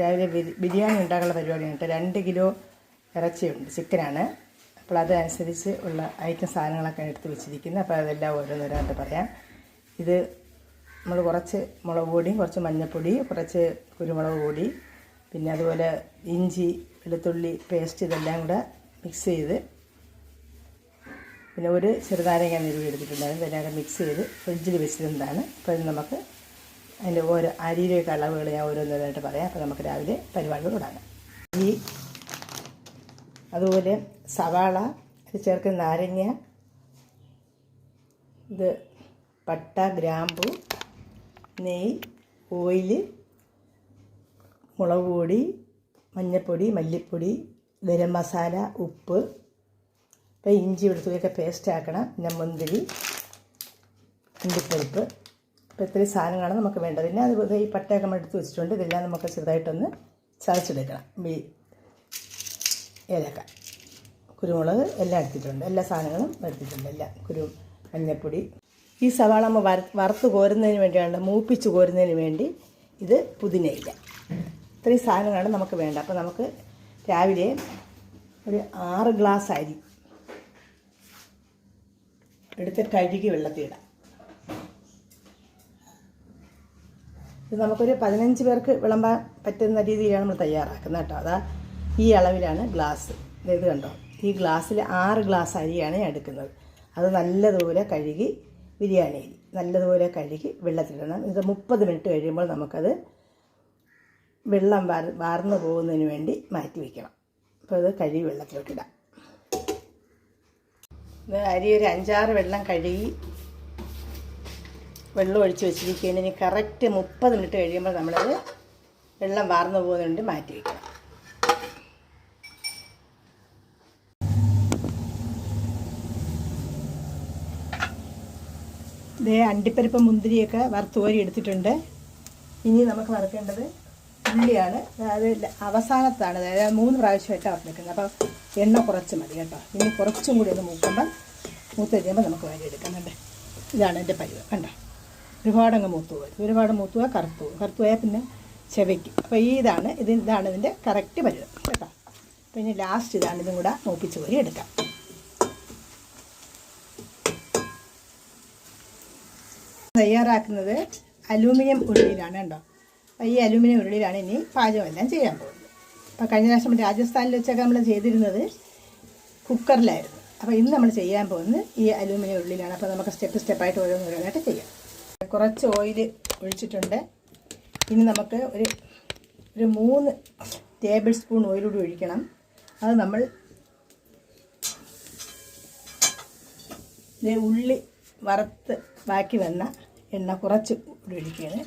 രാവിലെ ബിരിയാണി ഉണ്ടാക്കാനുള്ള പരിപാടിയാണ് കേട്ടോ. രണ്ട് കിലോ ഇറച്ചിയുണ്ട് ചിക്കനാണ്. അപ്പോൾ അതനുസരിച്ച് ഉള്ള ഐറ്റം സാധനങ്ങളൊക്കെ എടുത്ത് വെച്ചിരിക്കുന്നത് അപ്പോൾ അതെല്ലാം ഓരോന്നോരായിട്ട് പറയാം. ഇത് നമ്മൾ കുറച്ച് മുളക് പൊടിയും കുറച്ച് മഞ്ഞൾപ്പൊടി കുറച്ച് കുരുമുളക് പൊടി പിന്നെ അതുപോലെ ഇഞ്ചി വെളുത്തുള്ളി പേസ്റ്റ് ഇതെല്ലാം കൂടെ മിക്സ് ചെയ്ത് പിന്നെ ഒരു ചെറുനാരങ്ങ നീര് എടുത്തിട്ടുണ്ടായിരുന്നു. ഇതെല്ലാം മിക്സ് ചെയ്ത് ഫ്രിഡ്ജിൽ വെച്ചിരുന്നതാണ്. അപ്പോൾ ഇത് നമുക്ക് അതിന്റെ ഓരോ അരിയിലേക്ക് അളവുകൾ ഞാൻ ഓരോന്നോരായിട്ട് പറയാം. അപ്പോൾ നമുക്ക് രാവിലെ പരിപാടികൾ തുടങ്ങാം. ഈ അതുപോലെ സവാള ചേർക്കുന്ന നാരങ്ങ ഇത് പട്ട ഗ്രാമ്പു നെയ് ഓയിൽ മുളക് പൊടി മഞ്ഞൾപ്പൊടി മല്ലിപ്പൊടി ഗരം മസാല ഉപ്പ് ഇപ്പം ഇഞ്ചി വെളുത്തുള്ളിയൊക്കെ പേസ്റ്റ് ആക്കണം. പിന്നെ മുന്തിരി അണ്ടിപ്പരിപ്പ് അപ്പോൾ ഇത്രയും സാധനങ്ങളാണ് നമുക്ക് വേണ്ടത്. പിന്നെ അത് ഈ പട്ടയൊക്കെ എടുത്ത് വെച്ചിട്ടുണ്ട്. ഇതെല്ലാം നമുക്ക് ചെറുതായിട്ടൊന്ന് ചതച്ചെടുക്കണം. ഈ ഏലക്ക കുരുമുളക് എല്ലാം എടുത്തിട്ടുണ്ട്. എല്ലാ സാധനങ്ങളും എടുത്തിട്ടുണ്ട്. എല്ലാം. കുരു മഞ്ഞപ്പൊടി. ഈ സവാള നമ്മൾ വറുത്ത് കോരുന്നതിന് വേണ്ടിയാണ് മൂപ്പിച്ച് കോരുന്നതിന് വേണ്ടി ഇത് പുതിനയില്ല ഇത്രയും സാധനങ്ങളാണ് നമുക്ക് വേണ്ട അപ്പോൾ നമുക്ക് രാവിലെ ഒരു ആറ് ഗ്ലാസ് അരി എടുത്ത് കഴുകി വെള്ളത്തിയിടാം ഇത് നമുക്കൊരു പതിനഞ്ച് പേർക്ക് വിളമ്പാൻ പറ്റുന്ന രീതിയിലാണ് നമ്മൾ തയ്യാറാക്കുന്നത് കേട്ടോ. അതാ ഈ അളവിലാണ് ഗ്ലാസ് ഇത് കണ്ടോ? ഈ ഗ്ലാസ്സിൽ ആറ് ഗ്ലാസ് അരിയാണ് ഞാൻ എടുക്കുന്നത്. അത് നല്ലതുപോലെ കഴുകി ബിരിയാണി അരി നല്ലതുപോലെ കഴുകി വെള്ളത്തിലിടണം. ഇത് മുപ്പത് മിനിറ്റ് കഴിയുമ്പോൾ നമുക്കത് വെള്ളം വാർ വാർന്നു പോകുന്നതിന് വേണ്ടി മാറ്റി വയ്ക്കണം അപ്പോൾ അത് കഴുകി വെള്ളത്തിലോട്ടിടാം. അരി ഒരു അഞ്ചാറ് വെള്ളം കഴുകി വെള്ളം ഒഴിച്ച് വെച്ചിരിക്കുകയാണ്. ഇനി കറക്റ്റ് മുപ്പത് മിനിറ്റ് കഴിയുമ്പോൾ നമ്മളത് വെള്ളം വാർന്നു പോകുന്നുണ്ട് മാറ്റി വയ്ക്കണം ഇതേ അണ്ടിപ്പരിപ്പ് മുന്തിരിയൊക്കെ വറുത്ത് കോരി എടുത്തിട്ടുണ്ട്. ഇനി നമുക്ക് വറുക്കേണ്ടത് ഉള്ളിയാണ്. അതായത് അവസാനത്താണ്. അതായത് മൂന്ന് പ്രാവശ്യമായിട്ട് വറുത്തെടുക്കുന്നത് അപ്പോൾ എണ്ണ കുറച്ച് മതി കേട്ടോ. ഇനി കുറച്ചും കൂടി ഒന്ന് മൂക്കുമ്പം മൂത്ത് കഴിയുമ്പോൾ നമുക്ക് വാരി എടുക്കുന്നുണ്ട് ഇതാണ് എന്റെ പരിവ് കണ്ടോ? ഒരുപാടങ്ങ് മൂത്ത് പോകും ഒരുപാട് മൂത്ത് പോയാൽ കറുത്തു പോകും കറുത്തു പോയാൽ പിന്നെ ചെവയ്ക്കും. അപ്പോൾ ഈ ഇതാണ് ഇത് ഇതാണ് ഇതിന്റെ കറക്റ്റ് പരിവ് കേട്ടോ? അപ്പോൾ ഇനി ലാസ്റ്റ് ഇതാണ് ഇതും കൂടെ മൂപ്പിച്ച് കോരി എടുക്കാം. തയ്യാറാക്കുന്നത് അലൂമിനിയം ഉരുളിയിലാണ് കേട്ടോ. അപ്പോൾ ഈ അലൂമിനിയം ഉരുളിയിലാണ് ഇനി പാചകമെല്ലാം ചെയ്യാൻ പോകുന്നത്. അപ്പോൾ കഴിഞ്ഞ പ്രാവശ്യം രാജസ്ഥാനിൽ വെച്ചൊക്കെ നമ്മൾ ചെയ്തിരുന്നത് കുക്കറിലായിരുന്നു അപ്പോൾ ഇന്ന് നമ്മൾ ചെയ്യാൻ പോകുന്നത് ഈ അലൂമിനിയം ഉരുളിയിലാണ്. അപ്പോൾ നമുക്ക് സ്റ്റെപ്പ് സ്റ്റെപ്പായിട്ട് ഓരോന്നോരോന്നായിട്ട് ചെയ്യാം. കുറച്ച് ഓയിൽ ഒഴിച്ചിട്ടുണ്ട്. ഇനി നമുക്ക് ഒരു ഒരു മൂന്ന് ടേബിൾ സ്പൂൺ ഓയിലൂടെ ഒഴിക്കണം. അത് നമ്മൾ ഉള്ളി വറുത്ത് ബാക്കി വന്ന എണ്ണ കുറച്ച് കൂടി ഒഴിക്കുകയാണ്.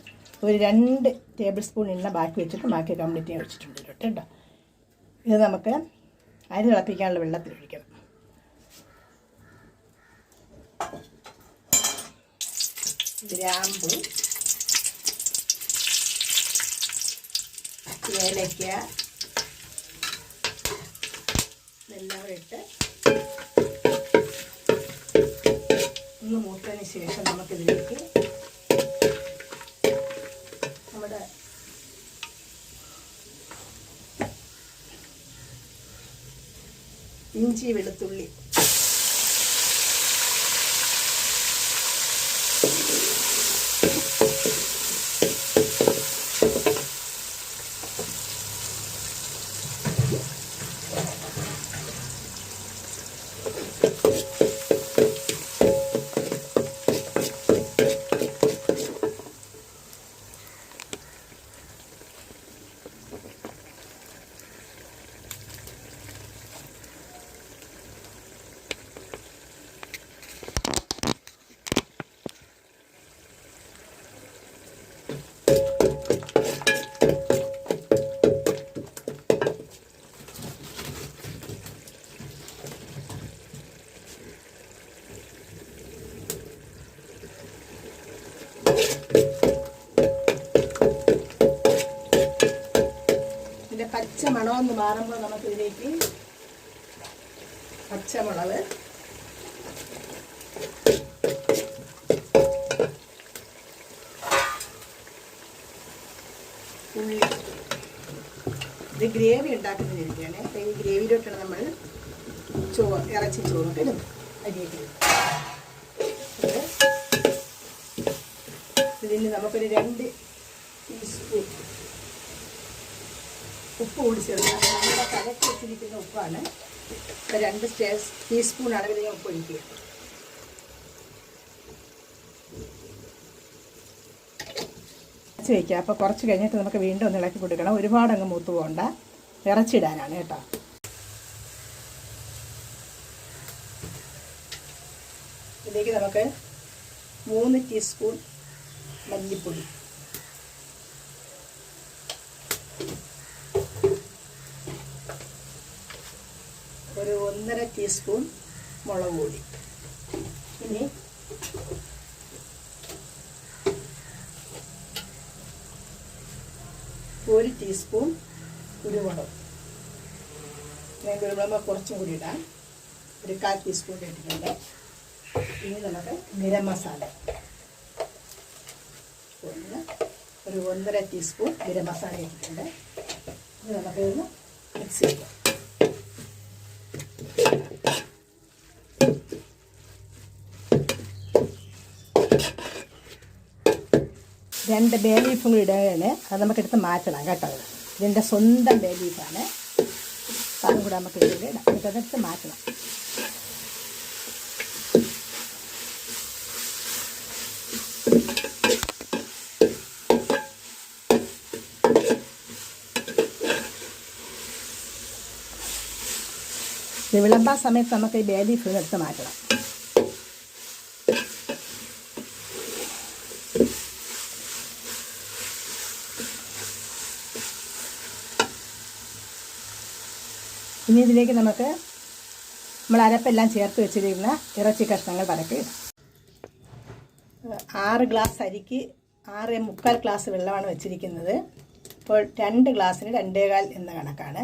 ഒരു രണ്ട് ടേബിൾ സ്പൂൺ എണ്ണ ബാക്കി വെച്ചിട്ട് ബാക്കി കംപ്ലീറ്റ് ചെയ്യാൻ വെച്ചിട്ടുണ്ട് കേട്ടോ. ഇത് നമുക്ക് അരി തിളപ്പിക്കാനുള്ള വെള്ളത്തിൽ ഒഴിക്കണം. ഗ്രാമ്പു ഏലക്ക ഇതെല്ലാം ഇട്ട് ഒന്ന് മൂത്തതിന് ശേഷം നമുക്കിതിലേക്ക് നമ്മുടെ ഇഞ്ചി വെളുത്തുള്ളി മണമൊന്ന് നമുക്ക് നമുക്കിതിലേക്ക് പച്ചമുളക്. ഉള്ളി ഇത് ഗ്രേവി ഉണ്ടാക്കുന്നതിന് വേണ്ടിയാണ് അപ്പോൾ ഈ ഗ്രേവിയിലോട്ടാണ് നമ്മൾ ചോറ് ഇറച്ചി ചോറൊക്കെ ഇടുന്നത് അരിയൊക്കെ ഇതിന് നമുക്കൊരു രണ്ട് ടീസ്പൂൺ ഉപ്പ് കൂടി ചേർക്കുക നമ്മുടെ കലക്കി വെച്ചിരിക്കുന്ന ഉപ്പാണ്. രണ്ട് ടേ ടീസ്പൂൺ അളവിൽ ഞാൻ ഉപ്പ് ഒഴിക്കുക. വെക്കുക അപ്പോൾ കുറച്ച് കഴിഞ്ഞിട്ട് നമുക്ക് വീണ്ടും ഒന്ന് ഇളക്കി കൊടുക്കണം. ഒരുപാട് അങ്ങ് മൂത്ത് പോകണ്ട. ഇറച്ചിടാനാണ് കേട്ടോ. ഇതിലേക്ക് നമുക്ക് മൂന്ന് ടീസ്പൂൺ മല്ലിപ്പൊടി. ഒന്നര ടീസ്പൂൺ മുളക് പൊടി. ഇനി ഒരു ടീസ്പൂൺ കുരുമുളക്. ഞാൻ കുരുമുളക് കുറച്ചും കൂടി ഇടാം. ഒരു കാൽ ടീസ്പൂൺ ഇട്ടിട്ടുണ്ട്. ഇനി നമുക്ക് ഗരം മസാല. ഒന്ന് ഒരു ഒന്നര ടീസ്പൂൺ ഗരം മസാല ഇട്ടിട്ടുണ്ട്. ഇനി നമുക്കിതൊന്ന് മിക്സ് ചെയ്യാം. രണ്ട് ബേ ലീഫും കൂടി ഇടുകയാണ് അത് നമുക്ക് എടുത്ത് മാറ്റണം കേട്ടോ. ഇതിന്റെ സ്വന്തം ബേ ലീഫാണ് അതും കൂടെ നമുക്ക് ഇതിൽ ഇടാം. എന്നിട്ട് അതെടുത്ത് മാറ്റണം. വിളമ്പാൻ സമയത്ത് നമുക്ക് ഈ ബേ ലീഫ് എടുത്ത് മാറ്റണം. ഇനി ഇതിലേക്ക് നമുക്ക് നമ്മൾ അരപ്പെല്ലാം ചേർത്ത് വെച്ചിരിക്കുന്ന ഇറച്ചി കഷ്ണങ്ങൾ പരക്കി ആറ് ഗ്ലാസ് അരിക്ക് ആറ് മുക്കാൽ ഗ്ലാസ് വെള്ളമാണ് വെച്ചിരിക്കുന്നത്. ഇപ്പോൾ രണ്ട് ഗ്ലാസ്സിന് രണ്ടേകാൽ എന്ന കണക്കാണ്.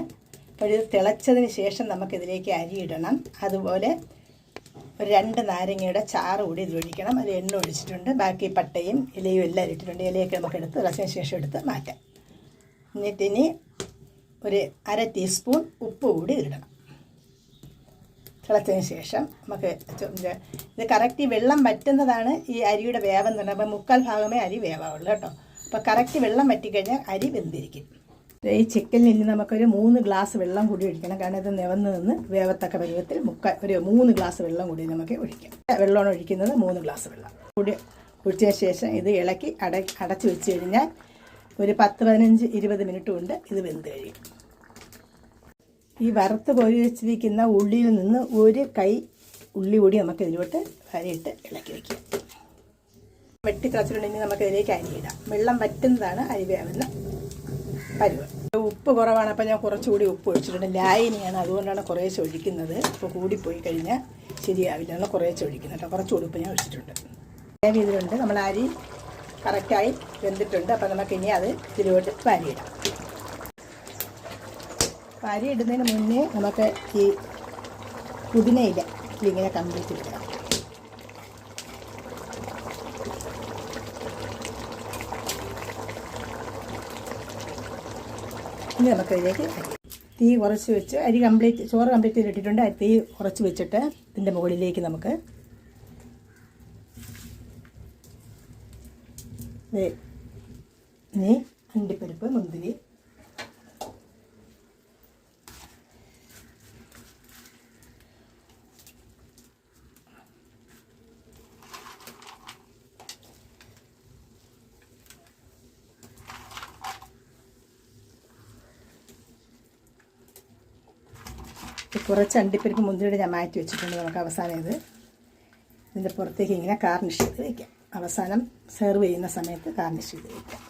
അപ്പോൾ ഇത് തിളച്ചതിന് ശേഷം നമുക്കിതിലേക്ക് അരി ഇടണം. അതുപോലെ ഒരു രണ്ട് നാരങ്ങയുടെ ചാറ് കൂടി ഇതിലൊഴിക്കണം അത് എണ്ണ ഒഴിച്ചിട്ടുണ്ട്. ബാക്കി പട്ടയും ഇലയും എല്ലാം ഇട്ടിട്ടുണ്ട്. ഇലയൊക്കെ നമുക്ക് എടുത്ത് തിളച്ചതിന് ശേഷം എടുത്ത് മാറ്റാം. എന്നിട്ടിനി ഒരു അര ടീസ്പൂൺ ഉപ്പ് കൂടി ഇടണം തിളച്ചതിന് ശേഷം നമുക്ക് ഇത് കറക്റ്റ് വെള്ളം വറ്റുന്നതാണ് ഈ അരിയുടെ വേവെന്ന് പറഞ്ഞാൽ അപ്പോൾ മുക്കാൽ ഭാഗമേ അരി വേവാവുള്ളൂ കേട്ടോ. അപ്പോൾ കറക്റ്റ് വെള്ളം വറ്റിക്കഴിഞ്ഞാൽ അരി വെന്തിരിക്കും. ഈ ചിക്കനിൽ ഇനി നമുക്കൊരു മൂന്ന് ഗ്ലാസ് വെള്ളം കൂടി ഒഴിക്കണം. കാരണം ഇത് നിവന്ന് നിന്ന് വേവത്തക്ക പരുവത്തിൽ മുക്ക ഒരു മൂന്ന് ഗ്ലാസ് വെള്ളം കൂടി നമുക്ക് ഒഴിക്കാം. വെള്ളമാണ് ഒഴിക്കുന്നത് മൂന്ന് ഗ്ലാസ് വെള്ളം. കൂടി ഒഴിച്ചതിന് ശേഷം ഇത് ഇളക്കി അട അടച്ച് വെച്ച് കഴിഞ്ഞാൽ ഒരു പത്ത് പതിനഞ്ച് ഇരുപത് മിനിറ്റ് കൊണ്ട് ഇത് വെന്ത് കഴിയും. ഈ വറുത്ത് കോരി വെച്ചിരിക്കുന്ന ഉള്ളിയിൽ നിന്ന് ഒരു കൈ ഉള്ളി കൂടി നമുക്ക് ഇതിലോട്ട് അരിയിട്ട് ഇളക്കി വയ്ക്കാം വെട്ടി തിളച്ചിട്ടുണ്ടെങ്കിൽ നമുക്ക് ഇതിലേക്ക് ഇടാം. വെള്ളം വറ്റുന്നതാണ് അരി വേവുന്ന പരുവ് ഉപ്പ് കുറവാണ് അപ്പോൾ ഞാൻ കുറച്ചുകൂടി ഉപ്പ് ഒഴിച്ചിട്ടുണ്ട്. ലായനിയാണ് അതുകൊണ്ടാണ് കുറേശ്ശെ ഒഴിക്കുന്നത്. ഇപ്പോൾ കൂടിപ്പോയി കഴിഞ്ഞാൽ ശരിയാവില്ല. എന്നാൽ കുറേശ്ശെ ഒഴിക്കുന്നത് കേട്ടോ. കുറച്ചുകൂടി ഉപ്പ് ഞാൻ ഒഴിച്ചിട്ടുണ്ട്. ഗ്രേവി ഇതിലുണ്ട്. നമ്മൾ അരി കറക്റ്റായി വെന്തിട്ടുണ്ട്. അപ്പോൾ നമുക്ക് ഇനി അത് ഇതിലോട്ട് അരിയിടാം അരി ഇടുന്നതിന് മുന്നേ നമുക്ക് ഈ പുതിനയില ഇതിങ്ങനെ കംപ്ലീറ്റ് ഇടുക ഇനി നമുക്ക് ഇതിലേക്ക് തീ കുറച്ച് വെച്ച് അരി കംപ്ലീറ്റ് ചോറ് കംപ്ലീറ്റ് ചെയ്തിട്ടിട്ടുണ്ട്. തീ കുറച്ച് വെച്ചിട്ട് ഇതിന്റെ മുകളിലേക്ക് നമുക്ക് ഇനി അണ്ടിപ്പരിപ്പ് മുന്തിരി കുറച്ച് അണ്ടിപ്പരിപ്പ് മുന്തിരിയുടെ ഞാൻ മാറ്റി വെച്ചിട്ടുണ്ട്. നമുക്ക് അവസാനം ഇത് ഇതിന്റെ പുറത്തേക്ക് ഇങ്ങനെ കാർണിഷ് ചെയ്ത് വയ്ക്കാം അവസാനം സെർവ് ചെയ്യുന്ന സമയത്ത് കാർണിഷ് ചെയ്ത് വയ്ക്കാം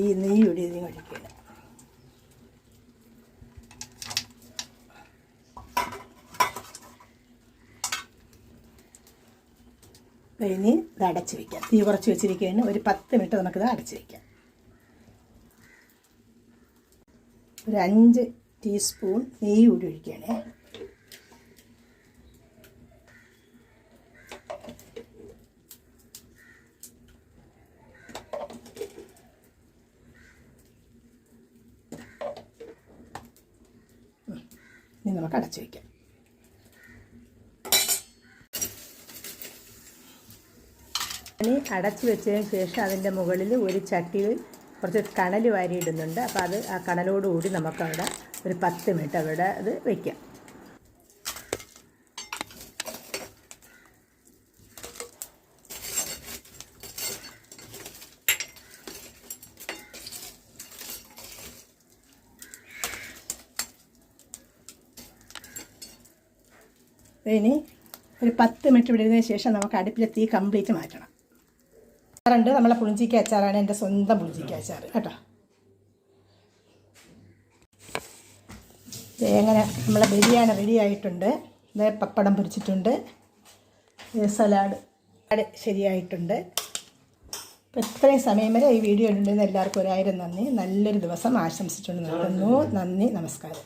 ഈ നെയ്യൊടി ഇതിന് ഒഴിക്കുക ഇനി ഇത് അടച്ച് വയ്ക്കാം തീ കുറച്ച് വെച്ചിരിക്കുകയാണ്. ഒരു പത്ത് മിനിറ്റ് നമുക്കിത് അടച്ച് വയ്ക്കാം ഒരു അഞ്ച് ടീസ്പൂൺ നെയ്യ് കൂടി ഒഴിക്കണേ. ഇനി നമുക്ക് അടച്ചു വയ്ക്കാം ഇനി അടച്ചു വെച്ചതിന് ശേഷം അതിന്റെ മുകളിൽ ഒരു ചട്ടിയിൽ കുറച്ച് കണൽ വാരിയിടുന്നുണ്ട്. അപ്പോൾ അത് ആ കണലോടുകൂടി നമുക്കവിടെ ഒരു പത്ത് മിനിറ്റ് അവിടെ അത് വയ്ക്കാം ഇനി ഒരു പത്ത് മിനിറ്റ് വിടുന്നതിന് ശേഷം നമുക്ക് അടുപ്പിലെ തീ കംപ്ലീറ്റ് മാറ്റണം. അച്ചാറുണ്ട്. നമ്മളെ പുളിഞ്ചിക്ക അച്ചാറാണ് എന്റെ സ്വന്തം പുളിഞ്ചിക്ക അച്ചാർ കേട്ടോ? എങ്ങനെ നമ്മളെ ബിരിയാണി റെഡി ആയിട്ടുണ്ട്. ഇത് പപ്പടം പൊരിച്ചിട്ടുണ്ട്. സലാഡ് ശരിയായിട്ടുണ്ട്. അപ്പോൾ ഇത്രയും സമയം വരെ ഈ വീഡിയോ ഉണ്ടെന്ന് എല്ലാവർക്കും ഒരായിരം നന്ദി. നല്ലൊരു ദിവസം ആശംസിച്ചുകൊണ്ട് നിർത്തുന്നു. നന്ദി നമസ്കാരം.